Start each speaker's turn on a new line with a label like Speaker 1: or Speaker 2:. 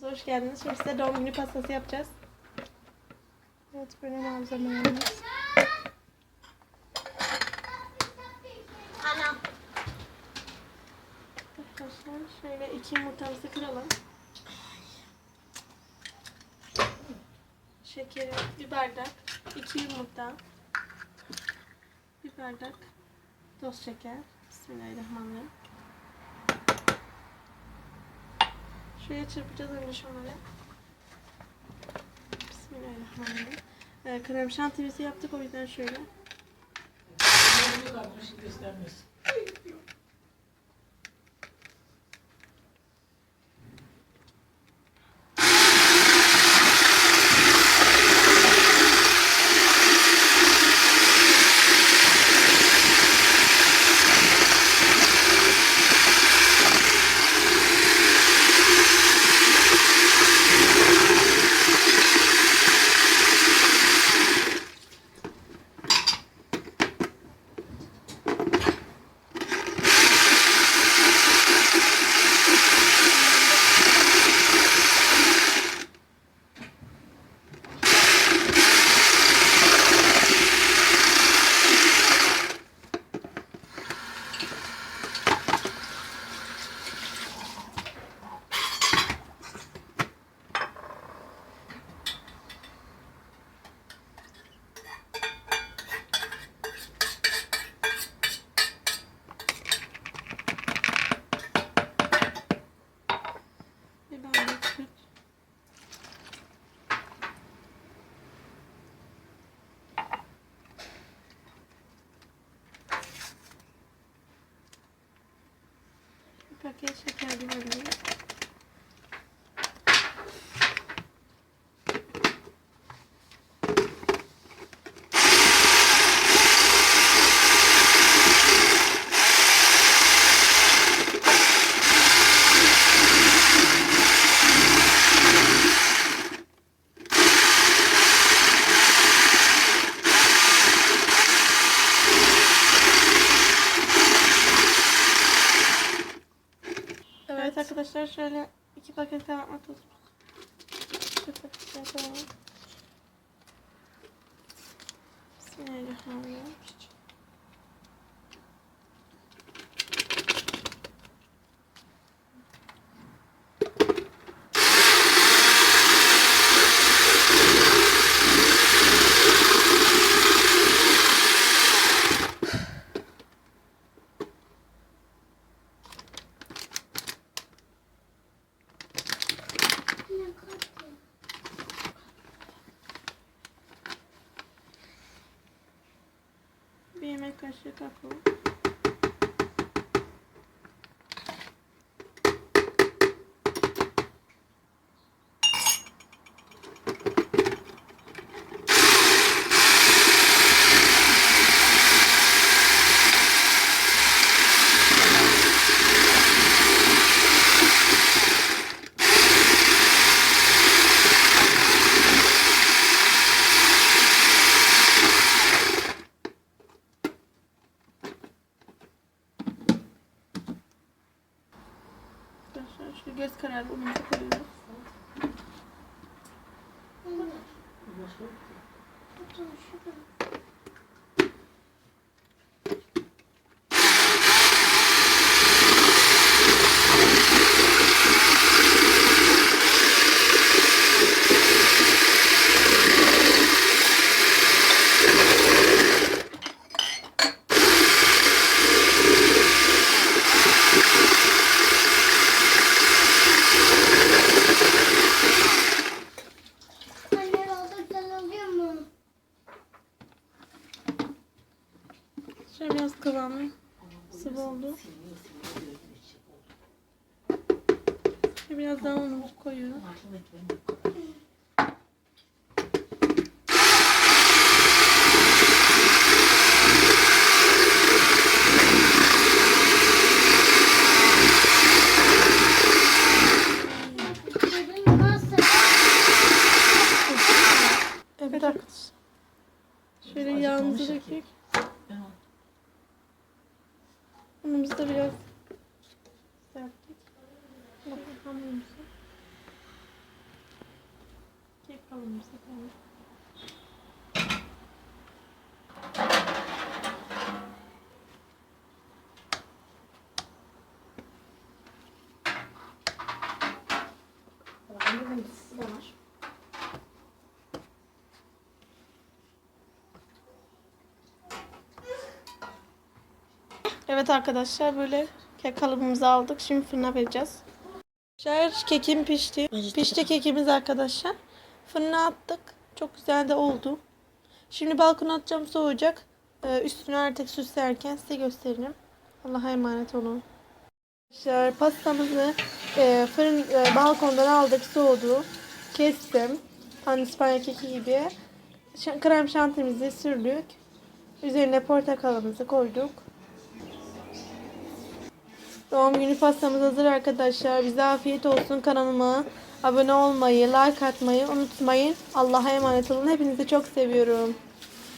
Speaker 1: Hoş geldiniz. Şimdi size doğum günü pastası yapacağız. Evet böyle malzemelerimiz.
Speaker 2: Anam.
Speaker 1: Arkadaşlar şöyle iki yumurtamızı kıralım. Şekeri bir bardak, iki yumurta, bir bardak toz şeker. Bismillahirrahmanirrahim. Şöyle çırpacağız önce şunları. Bismillahirrahmanirrahim. Ee, krem şantimizi yaptık o yüzden şöyle. Bir bardak süt. Bir paket şeker diyelim. Evet arkadaşlar şöyle iki paket kabartma tozu. Bir. Bismillahirrahmanirrahim. Bir yemek göz kararı unumuzu koyuyoruz.
Speaker 2: Anne oldu güzel oluyor mu?
Speaker 1: Şöyle biraz kıvamı sıvı oldu. Şöyle biraz daha unumuzu
Speaker 2: nasıl?
Speaker 1: Evet arkadaşlar. Şöyle yağımızı döküyoruz. hamurumuzu da biraz serptik. Bakın hamurumuzu. Kek kalınımızı koyduk. Evet arkadaşlar böyle kek kalıbımızı aldık. Şimdi fırına vereceğiz. Arkadaşlar kekim pişti. Pişti kekimiz arkadaşlar. Fırına attık. Çok güzel de oldu. Şimdi balkona atacağım soğuyacak. Ee, üstünü artık süslerken size gösteririm. Allah'a emanet olun. Arkadaşlar pastamızı e, fırın e, balkondan aldık soğudu. Kestim. Hani İspanya keki gibi. Ş- krem şantimizi sürdük. Üzerine portakalımızı koyduk. Doğum günü pastamız hazır arkadaşlar. Bize afiyet olsun. Kanalıma abone olmayı, like atmayı unutmayın. Allah'a emanet olun. Hepinizi çok seviyorum.